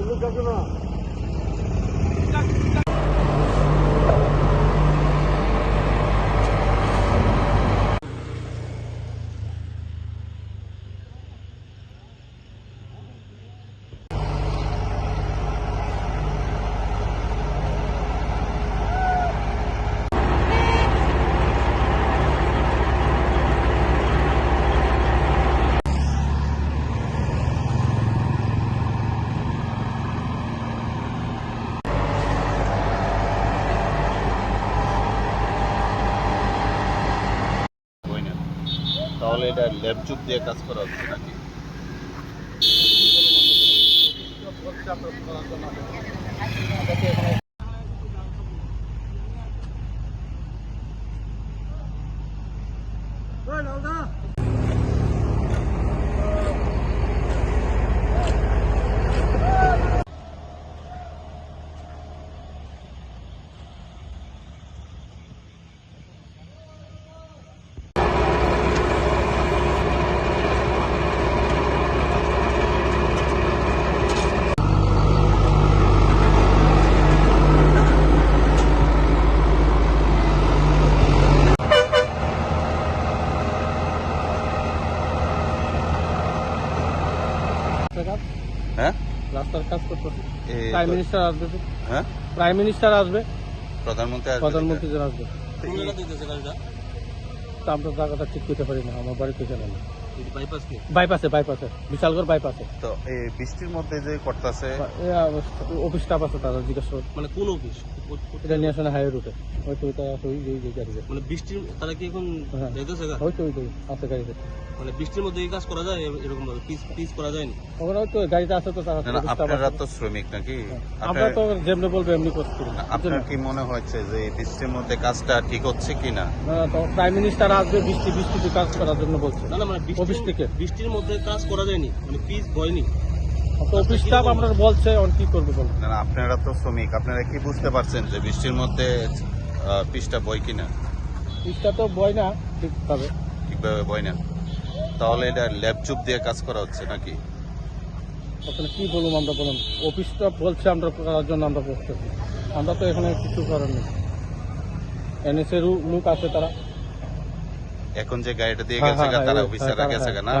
Gümrük akımı. তাহলে এটা ল্যাপচুপ দিয়ে কাজ করা হচ্ছে নাকি? হ্যাঁ রাস্তার কাজ করতেছে প্রাইম মিনিস্টার আসবে হ্যাঁ? প্রাইম মিনিস্টার আসবে। প্রধানমন্ত্রী আসবে প্রধানমন্ত্রী আসবে। আমরা জায়গাটা ঠিক করতে পারি না আমার বাড়িতে জানা না? বাইপাসে বাইপাসে বিশালগড় বাইপাসে তো এই বৃষ্টির মধ্যে যে করতেছে অফিস স্টাফ আছে তারা জিজ্ঞাসা করে। মানে কোন অফিস এটা নিয়ে আসে হাইওয়ে রুটে হয়তো ওই যে- যে গাড়িতে মানে বৃষ্টির তারা কি এখন হ্যাঁ। যাইতেছে? হয়তো ওই আছে গাড়িতে। মানে বৃষ্টির মধ্যে এই কাজ করা যায় এরকম ভাবে পিস পিস করা যায় না ওখানে হয়তো গাড়িতে আছে তো তারা না, না, office staff আপনারা তো শ্রমিক নাকি? আমরা আপনার- তো যেমনি বলব এমনি করতে আপনার কি মনে হচ্ছে যে এই বৃষ্টির মধ্যে কাজটা ঠিক হচ্ছে কিনা? প্রাইম মিনিস্টার আসবে বৃষ্টি বৃষ্টিতে কাজ করার জন্য বলছে। না না মানে অফিস থেকে। বৃষ্টির মধ্যে কাজ করা যায়নি মানে পিস হয়নি। তো অফিস স্টাফ আমরা বলছে অন কি করবে বলো? না না, আপনারা তো শ্রমিক আপনারা কি বুঝতে পারছেন যে বৃষ্টির মধ্যে পিসটা বই কিনা? পিসটা তো বয় না ঠিকভাবে। ঠিকভাবে বই না। তাহলে এটা ল্যাব চুপ দিয়ে কাজ করা হচ্ছে নাকি? আসলে কি বলব আমরা বলুন? অফিসটা বলছে আমরা করার জন্য আমরা বসতেছি আমরা তো এখানে কিছু করার নেই। এনএসএর লোক আছে তারা। এখন যে গাড়িটা দিয়ে হ্যাঁ, গেছে হ্যাঁ, তারা হ্যাঁ, অফিসাররা গেছে না?